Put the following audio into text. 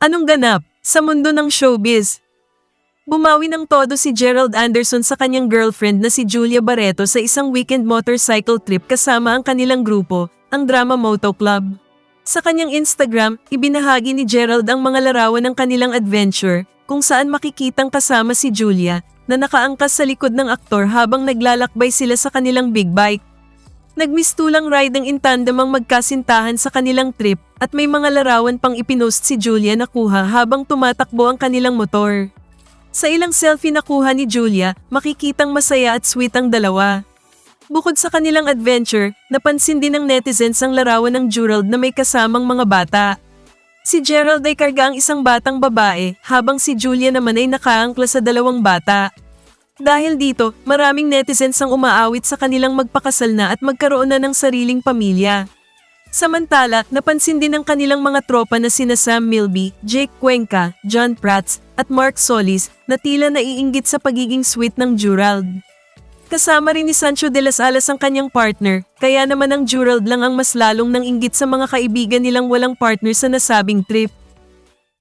Anong ganap sa mundo ng showbiz? Bumawi ng todo si Gerald Anderson sa kanyang girlfriend na si Julia Barreto sa isang weekend motorcycle trip kasama ang kanilang grupo, ang Drama Moto Club. Sa kanyang Instagram, ibinahagi ni Gerald ang mga larawan ng kanilang adventure kung saan makikitang kasama si Julia na nakaangkas sa likod ng aktor habang naglalakbay sila sa kanilang big bike. Nagmistulang ride ang in tandem ang magkasintahan sa kanilang trip at may mga larawan pang ipinost si Julia na kuha habang tumatakbo ang kanilang motor. Sa ilang selfie na kuha ni Julia, makikitang masaya at sweet ang dalawa. Bukod sa kanilang adventure, napansin din ng netizens ang larawan ng Gerald na may kasamang mga bata. Si Gerald ay karga ang isang batang babae, habang si Julia naman ay nakaangkla sa dalawang bata. Dahil dito, maraming netizens ang umaawit sa kanilang magpakasal na at magkaroon na ng sariling pamilya. Samantala, napansin din ng kanilang mga tropa na sina Sam Milby, Jake Cuenca, John Prats, at Mark Solis na tila naiinggit sa pagiging sweet ng Gerald. Kasama rin ni Sancho de las Alas ang kanyang partner, kaya naman ang Gerald lang ang mas lalong nang inggit sa mga kaibigan nilang walang partner sa nasabing trip.